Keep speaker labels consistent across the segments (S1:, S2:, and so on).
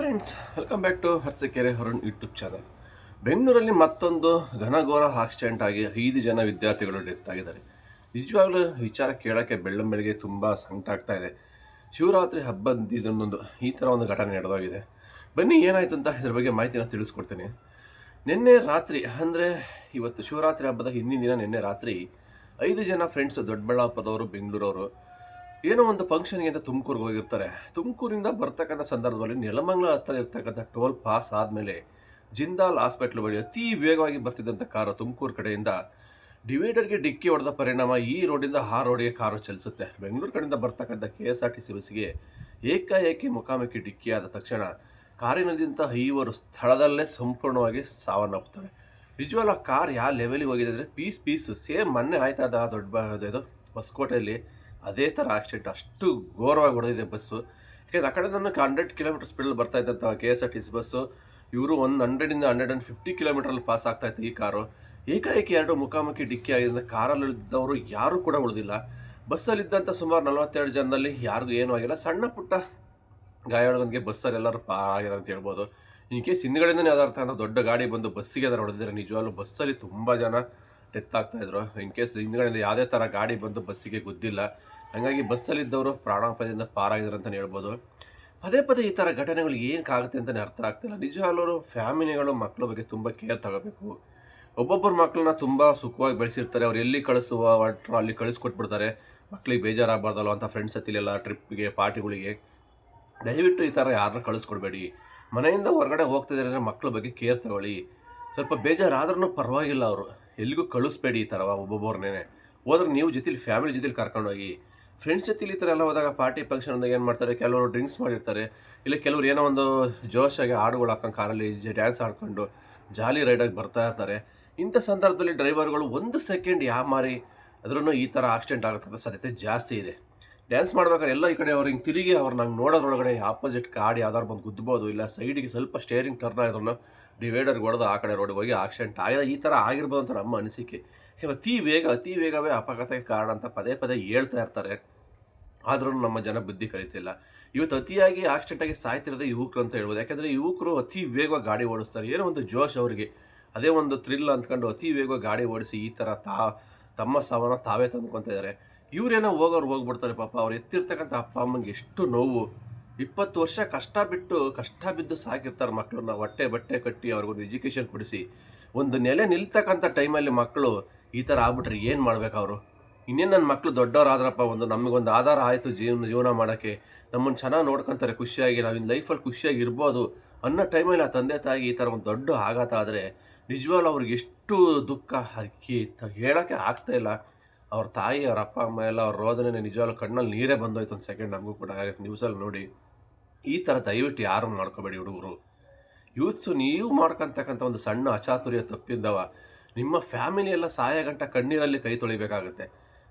S1: Friends welcome back to Harsakere ಹೊರನ್ YouTube channel ಬೆಂಗಳೂರಲ್ಲಿ ಮತ್ತೊಂದು ಘನಘೋರ accident ಆಗಿ ಐದು ಜನ ವಿದ್ಯಾರ್ಥಿಗಳು ಡೆತ್ ಆಗಿದ್ದಾರೆ. ನಿಜವಾಗ್ಲೂ ವಿಚಾರ ಕೇಳೋಕ್ಕೆ ಬೆಳ್ಳಂ ಬೆಳಗ್ಗೆ ತುಂಬ ಸಂಕಟ ಆಗ್ತಾ ಇದೆ. ಶಿವರಾತ್ರಿ ಹಬ್ಬದ ಇದನ್ನೊಂದು ಈ ಥರ ಒಂದು ಘಟನೆ ನಡೆದೋಗಿದೆ. ಬನ್ನಿ ಏನಾಯಿತು ಅಂತ ಇದ್ರ ಬಗ್ಗೆ ಮಾಹಿತಿನ ತಿಳಿಸ್ಕೊಡ್ತೀನಿ. ನಿನ್ನೆ ರಾತ್ರಿ, ಅಂದರೆ ಇವತ್ತು ಶಿವರಾತ್ರಿ ಹಬ್ಬದ ಹಿಂದಿನ ದಿನ ನಿನ್ನೆ ರಾತ್ರಿ ಐದು ಜನ ಫ್ರೆಂಡ್ಸ್ ದೊಡ್ಡಬಳ್ಳಾಪುರದವರು, ಬೆಂಗಳೂರವರು ಏನೋ ಒಂದು ಫಂಕ್ಷನ್ಗೆ ಅಂತ ತುಮಕೂರಿಗೆ ಹೋಗಿರ್ತಾರೆ. ತುಮಕೂರಿಂದ ಬರ್ತಕ್ಕಂಥ ಸಂದರ್ಭದಲ್ಲಿ ನೆಲಮಂಗಲ ಹತ್ತಿರ ಇರ್ತಕ್ಕಂಥ ಟೋಲ್ ಪಾಸ್ ಆದಮೇಲೆ ಜಿಂದಾಲ್ ಹಾಸ್ಪಿಟ್ಲ್ ಬಳಿ ಅತಿ ವೇಗವಾಗಿ ಬರ್ತಿದ್ದಂಥ ಕಾರು ತುಮಕೂರು ಕಡೆಯಿಂದ ಡಿವೈಡರ್ಗೆ ಡಿಕ್ಕಿ ಹೊಡೆದ ಪರಿಣಾಮ ಈ ರೋಡಿಂದ ಆ ರೋಡಿಗೆ ಕಾರು ಚಲಿಸುತ್ತೆ. ಬೆಂಗಳೂರು ಕಡೆಯಿಂದ ಬರ್ತಕ್ಕಂಥ K S R T C ಬಸ್ಸಿಗೆ ಏಕಾಏಕಿ ಮುಖಾಮುಖಿ ಡಿಕ್ಕಿಯಾದ ತಕ್ಷಣ ಕಾರಿನಲ್ಲಿದ್ದಂಥ ಐವರು ಸ್ಥಳದಲ್ಲೇ ಸಂಪೂರ್ಣವಾಗಿ ಸಾವನ್ನಪ್ಪುತ್ತಾರೆ. ನಿಜವಲ್ಲ ಕಾರ್ ಯಾವ ಲೆವೆಲಿಗೆ ಹೋಗಿದೆ ಅಂದರೆ ಪೀಸ್ ಪೀಸು ಸೇಮ್ ಮೊನ್ನೆ ಆಯ್ತದ ದೊಡ್ಡ ಇದು ಹೊಸಕೋಟೆಯಲ್ಲಿ ಅದೇ ಥರ ಆಕ್ಸಿಡೆಂಟ್ ಅಷ್ಟು ಘೋರವಾಗಿ ಹೊಡೆದಿದೆ ಬಸ್ಸು ಯಾಕೆಂದರೆ ಆ ಕಡೆ ನನಗೆ ಹಂಡ್ರೆಡ್ ಕಿಲೋಮೀಟರ್ ಸ್ಪೀಡಲ್ಲಿ ಬರ್ತಾ ಇದ್ದಂಥ K S R T C bus ಇವರು ಒಂದು ಹಂಡ್ರೆಡಿಂದ ಹಂಡ್ರೆಡ್ ಆ್ಯಂಡ್ ಫಿಫ್ಟಿ ಕಿಲೋಮೀಟ್ರಲ್ಲಿ ಪಾಸ್ ಆಗ್ತಾ ಇತ್ತು ಈ ಕಾರು. ಏಕಾಏಕಿ ಎರಡು ಮುಖಾಮುಖಿ ಡಿಕ್ಕಿ ಆಗಿದ್ದರಿಂದ ಕಾರಲ್ಲಿದ್ದವರು ಯಾರೂ ಕೂಡ ಉಳಿದಿಲ್ಲ. ಬಸ್ಸಲ್ಲಿದ್ದಂಥ ಸುಮಾರು ನಲವತ್ತೆರಡು ಜನದಲ್ಲಿ ಯಾರಿಗೂ ಏನೂ ಆಗಿಲ್ಲ. ಸಣ್ಣ ಪುಟ್ಟ ಗಾಯಗಳಿಗೆ ಬಸ್ಸಲ್ಲಿ ಎಲ್ಲರೂ ಪಾರಾಗಿದೆ ಅಂತ ಹೇಳ್ಬೋದು. ಇನ್ ಕೇಸ್ ಹಿಂದ್ಗಡೆಯಿಂದನೇ ಅಂದರೆ ದೊಡ್ಡ ಗಾಡಿ ಬಂದು ಬಸ್ಸಿಗೆ ಅದರ ಹೊಡೆದಿದ್ದಾರೆ ನಿಜವಾಗ್ಲೂ ಬಸ್ಸಲ್ಲಿ ತುಂಬ ಜನ ಡೆತ್ ಆಗ್ತಾಯಿದ್ರು ಇನ್ ಕೇಸ್ ಹಿಂದ್ಗಡೆಯಿಂದ ಯಾವುದೇ ಥರ ಗಾಡಿ ಬಂದು ಬಸ್ಸಿಗೆ ಗುದ್ದಿಲ್ಲ. ಹಾಗಾಗಿ ಬಸ್ಸಲ್ಲಿದ್ದವರು ಪ್ರಾಣಾಪಾಯದಿಂದ ಪಾರಾಗಿದ್ದಾರೆ ಅಂತಲೇ ಹೇಳ್ಬೋದು. ಪದೇ ಪದೇ ಈ ಥರ ಘಟನೆಗಳು ಏನಕ್ಕಾಗುತ್ತೆ ಅಂತಲೇ ಅರ್ಥ ಆಗ್ತಿಲ್ಲ. ನಿಜವಾಗ್ಲೂ ಫ್ಯಾಮಿಲಿಗಳು ಮಕ್ಕಳ ಬಗ್ಗೆ ತುಂಬ ಕೇರ್ ತಗೋಬೇಕು. ಒಬ್ಬೊಬ್ಬರು ಮಕ್ಕಳನ್ನ ತುಂಬ ಸುಖವಾಗಿ ಬೆಳೆಸಿರ್ತಾರೆ. ಅವ್ರು ಎಲ್ಲಿ ಕಳಿಸುವ ಹೊರಟ್ರು ಅಲ್ಲಿ ಕಳಿಸ್ಕೊಟ್ಬಿಡ್ತಾರೆ. ಮಕ್ಕಳಿಗೆ ಬೇಜಾರಾಗಬಾರ್ದಲ್ಲ ಅಂತ ಫ್ರೆಂಡ್ಸ್ ಹತ್ತಿಲೆಲ್ಲ ಟ್ರಿಪ್ಗೆ ಪಾರ್ಟಿಗಳಿಗೆ. ದಯವಿಟ್ಟು ಈ ಥರ ಯಾರನ್ನ ಕಳಿಸ್ಕೊಡ್ಬೇಡಿ. ಮನೆಯಿಂದ ಹೊರಗಡೆ ಹೋಗ್ತಿದ್ದಾರೆ ಅಂದರೆ ಮಕ್ಕಳ ಬಗ್ಗೆ ಕೇರ್ ತಗೊಳ್ಳಿ. ಸ್ವಲ್ಪ ಬೇಜಾರಾದ್ರೂ ಪರವಾಗಿಲ್ಲ ಅವರು. ಎಲ್ಲಿಗೂ ಕಳಿಸ್ಬೇಡಿ ಈ ಥರ ಒಬ್ಬೊಬ್ಬರನ್ನೇ ಹೋದ್ರೆ ನೀವು ಜೊತೆಲಿ, ಫ್ಯಾಮಿಲಿ ಜೊತೆಲಿ ಕರ್ಕೊಂಡೋಗಿ ಫ್ರೆಂಡ್ಸ್ ಜೊತೆಲಿ ಈ ಥರ ಎಲ್ಲ ಹೋದಾಗ ಪಾರ್ಟಿ ಫಂಕ್ಷನ್ ಅಂದಾಗ ಏನು ಮಾಡ್ತಾರೆ? ಕೆಲವರು ಡ್ರಿಂಕ್ಸ್ ಮಾಡಿರ್ತಾರೆ. ಇಲ್ಲ, ಕೆಲವರು ಏನೋ ಒಂದು ಜೋಶಾಗಿ ಹಾಡುಗಳು ಹಾಕೊಂಡು ಕಾರಲ್ಲಿ ಡ್ಯಾನ್ಸ್ ಆಡ್ಕೊಂಡು ಜಾಲಿ ರೈಡಾಗಿ ಬರ್ತಾ ಇರ್ತಾರೆ. ಇಂಥ ಸಂದರ್ಭದಲ್ಲಿ ಡ್ರೈವರ್ಗಳು ಒಂದು ಸೆಕೆಂಡ್ ಯಾವ ಮಾರಿ ಅದ್ರೂ ಈ ಥರ ಆಕ್ಸಿಡೆಂಟ್ ಆಗತಕ್ಕಂಥ ಸಾಧ್ಯತೆ ಜಾಸ್ತಿ ಇದೆ. ಡ್ಯಾನ್ಸ್ ಮಾಡ್ಬೇಕಾದ್ರೆ ಎಲ್ಲ ಈ ಕಡೆ ಅವ್ರು ಹಿಂಗೆ ತಿರುಗಿ ಅವ್ರು ನಂಗೆ ನೋಡೋದ್ರೊಳಗಡೆ ಆಪೋಸಿಟ್ ಗಾಡಿ ಯಾವ್ದಾದ್ರು ಬಂದು ಗುದ್ಬೋದು, ಇಲ್ಲ ಸೈಡಿಗೆ ಸ್ವಲ್ಪ ಸ್ಟೇರಿಂಗ್ ಟರ್ನ್ ಆಗೋದನ್ನು ಡಿವೈಡರ್ಗೆ ಹೊಡೆದು ಆ ಕಡೆ ರೋಡಿಗೆ ಹೋಗಿ ಆಕ್ಸಿಡೆಂಟ್ ಆಗಿದೆ. ಈ ಥರ ಆಗಿರ್ಬೋದು ಅಂತ ನಮ್ಮ ಅನಿಸಿಕೆ. ಅತಿ ವೇಗ ಅತಿ ವೇಗವೇ ಅಪಘಾತಕ್ಕೆ ಕಾರಣ ಅಂತ ಪದೇ ಪದೇ ಹೇಳ್ತಾ ಇರ್ತಾರೆ. ಆದರೂ ನಮ್ಮ ಜನ ಬುದ್ಧಿ ಕಲಿತಿಲ್ಲ. ಇವತ್ತು ಅತಿಯಾಗಿ ಆಕ್ಸಿಡೆಂಟ್ ಆಗಿ ಸಾಯ್ತಿರೋದೇ ಯುವಕರು ಅಂತ ಹೇಳ್ಬೋದು. ಯಾಕೆಂದರೆ ಯುವಕರು ಅತಿ ವೇಗವಾಗಿ ಗಾಡಿ ಓಡಿಸ್ತಾರೆ. ಏನೋ ಒಂದು ಜೋಶ್ ಅವರಿಗೆ. ಅದೇ ಒಂದು ಥ್ರಿಲ್ ಅಂದ್ಕೊಂಡು ಅತಿ ವೇಗವಾಗಿ ಗಾಡಿ ಓಡಿಸಿ ಈ ಥರ ತಾ, ತಮ್ಮ ಸಾವನ್ನ ತಾವೇ ತಂದ್ಕೊತಾ ಇದ್ದಾರೆ. ಇವರೇನೋ ಹೋಗೋರು ಹೋಗ್ಬಿಡ್ತಾರೆ ಪಾಪ. ಅವ್ರು ಎತ್ತಿರ್ತಕ್ಕಂಥ ಅಪ್ಪ ಅಮ್ಮಂಗೆ ಎಷ್ಟು ನೋವು. ಇಪ್ಪತ್ತು ವರ್ಷ ಕಷ್ಟ ಬಿಟ್ಟು ಕಷ್ಟ ಬಿದ್ದು ಸಾಕಿರ್ತಾರೆ ಮಕ್ಕಳನ್ನ ಹೊಟ್ಟೆ ಬಟ್ಟೆ ಕಟ್ಟಿ ಅವ್ರಿಗೊಂದು ಎಜುಕೇಷನ್ ಕೊಡಿಸಿ. ಒಂದು ನೆಲೆ ನಿಲ್ತಕ್ಕಂಥ ಟೈಮಲ್ಲಿ ಮಕ್ಕಳು ಈ ಥರ ಆಗ್ಬಿಟ್ರೆ ಏನು ಮಾಡ್ಬೇಕು ಅವರು? ಇನ್ನೇನು ನನ್ನ ಮಕ್ಕಳು ದೊಡ್ಡವರಾದ್ರಪ್ಪ, ಒಂದು ನಮಗೊಂದು ಆಧಾರ ಆಯಿತು ಜೀವನ ಜೀವನ ಮಾಡೋಕ್ಕೆ. ನಮ್ಮನ್ನು ಚೆನ್ನಾಗಿ ನೋಡ್ಕೊತಾರೆ, ಖುಷಿಯಾಗಿ ನಾವು ಇನ್ನು ಲೈಫಲ್ಲಿ ಖುಷಿಯಾಗಿ ಇರ್ಬೋದು ಅನ್ನೋ ಟೈಮಲ್ಲಿ ಆ ತಂದೆ ತಾಯಿ ಈ ಥರ ಒಂದು ದೊಡ್ಡ ಆಘಾತ ಆದರೆ ನಿಜವಾಗ್ಲೂ ಅವ್ರಿಗೆ ಎಷ್ಟು ದುಃಖ ಅದಕ್ಕೆ ಹೇಳೋಕ್ಕೆ ಆಗ್ತಾ ಇಲ್ಲ. ಅವ್ರ ತಾಯಿ, ಅವ್ರ ಅಪ್ಪ, ಅಮ್ಮ ಎಲ್ಲ ಅವ್ರ ರೋದನೆ ನಿಜವಾಗ್ಲೂ ಕಣ್ಣಲ್ಲಿ ನೀರೇ ಬಂದೋಯ್ತು ಒಂದು ಸೆಕೆಂಡ್ ನಮಗೂ ಕೂಡ. ನ್ಯೂಸಲ್ಲಿ ನೋಡಿ. ಈ ಥರ ದಯವಿಟ್ಟು ಯಾರು ಮಾಡ್ಕೋಬೇಡಿ ಹುಡುಗರು. ಯೂತ್ಸು ನೀವು ಮಾಡ್ಕೊತಕ್ಕಂಥ ಒಂದು ಸಣ್ಣ ಅಚಾತುರ್ಯ ತಪ್ಪಿದ್ದವ ನಿಮ್ಮ ಫ್ಯಾಮಿಲಿ ಎಲ್ಲ ಸಹಾಯ ಗಂಟ ಕಣ್ಣೀರಲ್ಲಿ ಕೈ ತೊಳಿಬೇಕಾಗುತ್ತೆ.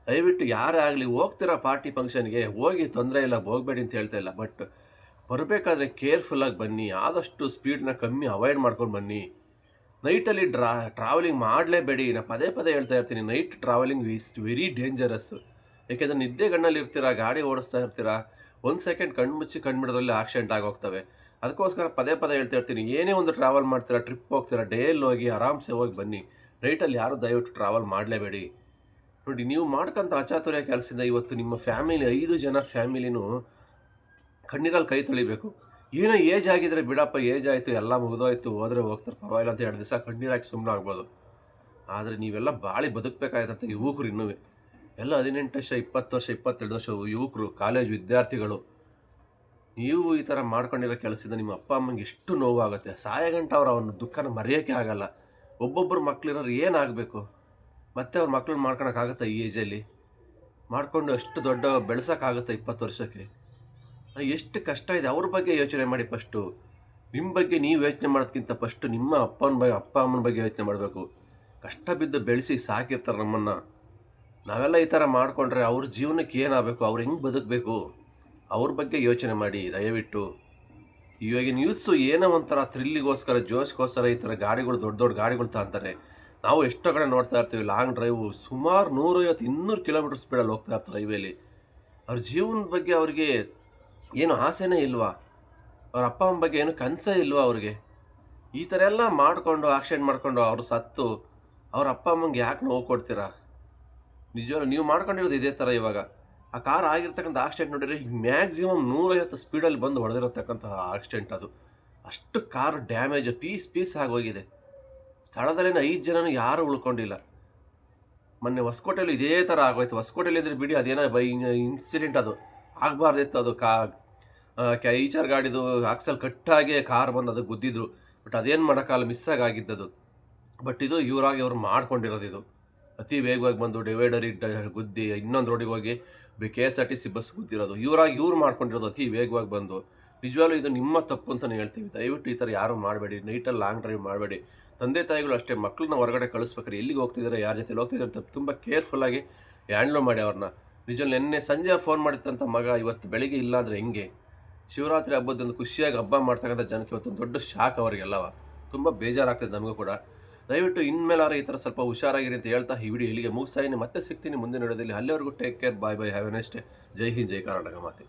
S1: ದಯವಿಟ್ಟು ಯಾರೇ ಆಗಲಿ ಹೋಗ್ತೀರಾ ಪಾರ್ಟಿ ಫಂಕ್ಷನ್ಗೆ ಹೋಗಿ ತೊಂದರೆ ಇಲ್ಲ, ಹೋಗಬೇಡಿ ಅಂತ ಹೇಳ್ತಾ ಇಲ್ಲ. ಬಟ್ ಬರಬೇಕಾದ್ರೆ ಕೇರ್ಫುಲ್ಲಾಗಿ ಬನ್ನಿ, ಆದಷ್ಟು ಸ್ಪೀಡ್ನ ಕಮ್ಮಿ ಅವಾಯ್ಡ್ ಮಾಡ್ಕೊಂಡು ಬನ್ನಿ. ನೈಟಲ್ಲಿ ಡ್ರಾ, ಟ್ರಾವೆಲಿಂಗ್ ಮಾಡಲೇಬೇಡಿ. ನಾನು ಪದೇ ಪದೇ ಹೇಳ್ತಾ ಇರ್ತೀನಿ, night travelling is very dangerous. ಯಾಕೆಂದರೆ ನಿದ್ದೆ ಗಣ್ಣಲ್ಲಿ ಇರ್ತೀರಾ, ಗಾಡಿ ಓಡಿಸ್ತಾ ಇರ್ತೀರಾ ಒಂದು ಸೆಕೆಂಡ್ ಕಣ್ಣು ಮುಚ್ಚಿ ಕಣ್ಬಿಡೋದ್ರಲ್ಲಿ ಆಕ್ಸಿಡೆಂಟ್ ಆಗೋಗ್ತವೆ. ಅದಕ್ಕೋಸ್ಕರ ಪದೇ ಪದೇ ಹೇಳ್ತಾ ಇರ್ತೀನಿ, ಏನೇ ಒಂದು ಟ್ರಾವೆಲ್ ಮಾಡ್ತೀರಾ ಟ್ರಿಪ್ ಹೋಗ್ತೀರಾ ಡೇಯಲ್ಲಿ ಹೋಗಿ, ಆರಾಮ್ಸೆ ಹೋಗಿ ಬನ್ನಿ. ನೈಟಲ್ಲಿ ಯಾರು ದಯವಿಟ್ಟು ಟ್ರಾವೆಲ್ ಮಾಡಲೇಬೇಡಿ. ನೋಡಿ, ನೀವು ಮಾಡ್ಕೊಂಥ ಅಚಾತುರ್ಯ ಕೆಲಸದಿಂದ ಇವತ್ತು ನಿಮ್ಮ ಫ್ಯಾಮಿಲಿ ಐದು ಜನ ಫ್ಯಾಮಿಲಿನೂ ಕಣ್ಣೀರಲ್ಲಿ ಕೈ ತೊಳಿಬೇಕು. ಏನೋ ಏಜ್ ಆಗಿದ್ರೆ ಬಿಡಪ್ಪ ಏಜ್ ಆಯಿತು, ಎಲ್ಲ ಮುಗಿದೋಯ್ತು, ಹೋದರೆ ಹೋಗ್ತಾರೆ, ಪರವಾಗಿಲ್ಲ ಅಂತ ಎರಡು ದಿವಸ ಕಣ್ಣೀರಾಕಿ ಸುಮ್ಮನೆ ಆಗ್ಬೋದು ಆದರೆ ನೀವೆಲ್ಲ ಬಾಳಿ ಬದುಕಬೇಕಾಯ್ತಂತ ಯುವಕರು ಇನ್ನೂ ಎಲ್ಲ ಹದಿನೆಂಟು ವರ್ಷ, ಇಪ್ಪತ್ತು ವರ್ಷ, ಇಪ್ಪತ್ತೆರಡು ವರ್ಷ ಯುವಕರು, ಕಾಲೇಜ್ ವಿದ್ಯಾರ್ಥಿಗಳು. ನೀವು ಈ ಥರ ಮಾಡ್ಕೊಂಡಿರೋ ಕೆಲಸದಿಂದ ನಿಮ್ಮ ಅಪ್ಪ, ಅಮ್ಮಂಗೆ ಎಷ್ಟು ನೋವಾಗುತ್ತೆ. ಸಾಯಗಂಟ ಅವ್ರು ಅವನ ದುಃಖನ ಮರೆಯೋಕ್ಕೆ ಆಗಲ್ಲ. ಒಬ್ಬೊಬ್ಬರು ಮಕ್ಕಳಿರೋರು ಏನಾಗಬೇಕು? ಮತ್ತೆ ಅವ್ರ ಮಕ್ಳನ್ನ ಮಾಡ್ಕೊಳಕ್ಕಾಗತ್ತಾ ಈ ಏಜಲ್ಲಿ? ಮಾಡಿಕೊಂಡು ಅಷ್ಟು ದೊಡ್ಡ ಬೆಳೆಸೋಕ್ಕಾಗುತ್ತೆ ಇಪ್ಪತ್ತು ವರ್ಷಕ್ಕೆ? ಎಷ್ಟು ಕಷ್ಟ ಇದೆ. ಅವ್ರ ಬಗ್ಗೆ ಯೋಚನೆ ಮಾಡಿ ಫಸ್ಟು. ನಿಮ್ಮ ಬಗ್ಗೆ ನೀವು ಯೋಚನೆ ಮಾಡೋದಕ್ಕಿಂತ ಫಸ್ಟು ನಿಮ್ಮ ಅಪ್ಪನ ಬಗ್ಗೆ ಅಪ್ಪ, ಅಮ್ಮನ ಬಗ್ಗೆ ಯೋಚನೆ ಮಾಡಬೇಕು. ಕಷ್ಟ ಬಿದ್ದು ಬೆಳೆಸಿ ಸಾಕಿರ್ತಾರೆ ನಮ್ಮನ್ನು. ನಾವೆಲ್ಲ ಈ ಥರ ಮಾಡಿಕೊಂಡ್ರೆ ಅವ್ರ ಜೀವನಕ್ಕೆ ಏನಾಗಬೇಕು, ಅವ್ರು ಹೆಂಗೆ ಬದುಕಬೇಕು? ಅವ್ರ ಬಗ್ಗೆ ಯೋಚನೆ ಮಾಡಿ, ದಯವಿಟ್ಟು. ಇವಾಗಿನ ಯೂತ್ಸು ಏನೋ ಒಂಥರ ಥ್ರಿಲ್ಲಿಗೋಸ್ಕರ ಜೋಶ್ಗೋಸ್ಕರ ಈ ಥರ ಗಾಡಿಗಳು, ದೊಡ್ಡ ದೊಡ್ಡ ಗಾಡಿಗಳು ತಗೊಂತಾರೆ ನಾವು ಎಷ್ಟೋ ಕಡೆ ನೋಡ್ತಾ ಇರ್ತೀವಿ ಲಾಂಗ್ ಡ್ರೈವು ಸುಮಾರು ನೂರೈವತ್ತು, ಇನ್ನೂರು ಕಿಲೋಮೀಟರ್ ಸ್ಪೀಡಲ್ಲಿ ಹೋಗ್ತಾ ಇರ್ತಾರೆ ಹೈವೇಲಿ ಅವ್ರ ಜೀವನದ ಬಗ್ಗೆ ಅವ್ರಿಗೆ ಏನು ಆಸೆನೇ ಇಲ್ವಾ? ಅವ್ರ ಅಪ್ಪ ಅಮ್ಮ ಬಗ್ಗೆ ಏನು ಕನಸೇ ಇಲ್ವಾ ಅವ್ರಿಗೆ? ಈ ಥರ ಎಲ್ಲ ಮಾಡಿಕೊಂಡು ಆಕ್ಸಿಡೆಂಟ್ ಮಾಡಿಕೊಂಡು ಅವರು ಸತ್ತು, ಅವ್ರ ಅಪ್ಪ ಅಮ್ಮಂಗೆ ಯಾಕೆ ನೋವು ಕೊಡ್ತೀರಾ? ನಿಜವಾಗ್ಲೂ ನೀವು ಮಾಡ್ಕೊಂಡಿರೋದು ಇದೇ ಥರ ಇವಾಗ. ಆ ಕಾರ್ ಆಗಿರ್ತಕ್ಕಂಥ ಆಕ್ಸಿಡೆಂಟ್ ನೋಡಿದ್ರೆ ಮ್ಯಾಕ್ಸಿಮಮ್ ನೂರೈವತ್ತು ಸ್ಪೀಡಲ್ಲಿ ಬಂದು ಹೊಡೆದಿರತಕ್ಕಂತಹ ಆಕ್ಸಿಡೆಂಟ್ ಅದು. ಅಷ್ಟು ಕಾರ್ ಡ್ಯಾಮೇಜ್ ಪೀಸ್ ಪೀಸ್ ಆಗೋಗಿದೆ ಸ್ಥಳದಲ್ಲಿನ ಐದು ಜನನೂ ಯಾರೂ ಉಳ್ಕೊಂಡಿಲ್ಲ. ಮೊನ್ನೆ ಹೊಸಕೋಟೆಯಲ್ಲಿ ಇದೇ ಥರ ಆಗೋಯ್ತು. ಹೊಸಕೋಟೆಯಲ್ಲಿ ಇದ್ರೆ ಬಿಡಿ, ಅದೇನೋ ಬೈ ಇನ್ಸಿಡೆಂಟ್ ಅದು. ಆಗಬಾರ್ದಿತ್ತು ಅದು ಕಾ ಈಚರ್ ಗಾಡಿದು ಆಕ್ಸಲ್ ಕಟ್ಟಾಗೆ ಕಾರ್ ಬಂದು ಅದು ಗುದ್ದಿದ್ರು. ಬಟ್ ಅದೇನು ಮಾಡೋಕ್ಕಲ್ಲ ಮಿಸ್ಸಾಗಿ ಆಗಿದ್ದದು ಬಟ್ ಇದು ಇವರಾಗಿ ಅವ್ರು ಮಾಡ್ಕೊಂಡಿರೋದು ಇದು. ಅತಿ ವೇಗವಾಗಿ ಬಂದು ಡಿವೈಡರಿಗೆ ಗುದ್ದಿ ಇನ್ನೊಂದು ರೋಡಿಗೆ ಹೋಗಿ K S R T C bus ಗುದ್ದಿರೋದು. ಇವರಾಗಿ ಇವ್ರು ಮಾಡ್ಕೊಂಡಿರೋದು ಅತಿ ವೇಗವಾಗಿ ಬಂದು. ನಿಜವಾಗ್ಲೂ ಇದು ನಿಮ್ಮ ತಪ್ಪು ಅಂತಲೇ ಹೇಳ್ತೀವಿ. ದಯವಿಟ್ಟು ಈ ಥರ ಯಾರು ಮಾಡಬೇಡಿ. ನೈಟಲ್ಲಿ ಲಾಂಗ್ ಡ್ರೈವ್ ಮಾಡಬೇಡಿ. ತಂದೆ ತಾಯಿಗಳು ಅಷ್ಟೇ ಮಕ್ಕಳನ್ನ ಹೊರಗಡೆ ಕಳಿಸ್ಬೇಕಾರೆ. ಎಲ್ಲಿಗೆ ಹೋಗ್ತಿದ್ದಾರೆ ಯಾರ ಜೊತೆ ಹೋಗ್ತಿದ್ದಾರೆ ತುಂಬ ಕೇರ್ಫುಲ್ಲಾಗಿ ಹ್ಯಾಂಡ್ಲ್ ಮಾಡಿ ಅವ್ರನ್ನ ನಿಜವಲ್ಲಿ ನಿನ್ನೆ ಸಂಜೆ ಫೋನ್ ಮಾಡಿದಂಥ ಮಗ, ಇವತ್ತು ಬೆಳಿಗ್ಗೆ ಇಲ್ಲ ಅಂದರೆ ಹೆಂಗೆ? ಶಿವರಾತ್ರಿ ಹಬ್ಬದೊಂದು ಖುಷಿಯಾಗಿ ಹಬ್ಬ ಮಾಡ್ತಕ್ಕಂಥ ಜನಕ್ಕೆ ಇವತ್ತು ಒಂದು ದೊಡ್ಡ ಶಾಕ್ ಅವರಿಗೆಲ್ಲವ. ತುಂಬ ಬೇಜಾರಾಗ್ತದೆ ನಮಗೂ ಕೂಡ. ದಯವಿಟ್ಟು ಇನ್ಮೇಲಾರ ಈ ಥರ ಸ್ವಲ್ಪ ಹುಷಾರಾಗಿರಿ ಅಂತ ಹೇಳ್ತಾ ಈ ವಿಡಿಯೋ ಇಲ್ಲಿಗೆ ಮುಗಿಸ್ತಾ ಇದ್ದೀನಿ. ಮತ್ತೆ ಸಿಗ್ತೀನಿ ಮುಂದಿನ ವಿಡಿಯೋದಲ್ಲಿ. ಅಲ್ಲಿವರೆಗೂ take care bye bye have a next ಜೈ ಹಿಂದ್, ಜೈ ಕರ್ನಾಟಕ ಮಾತೆ.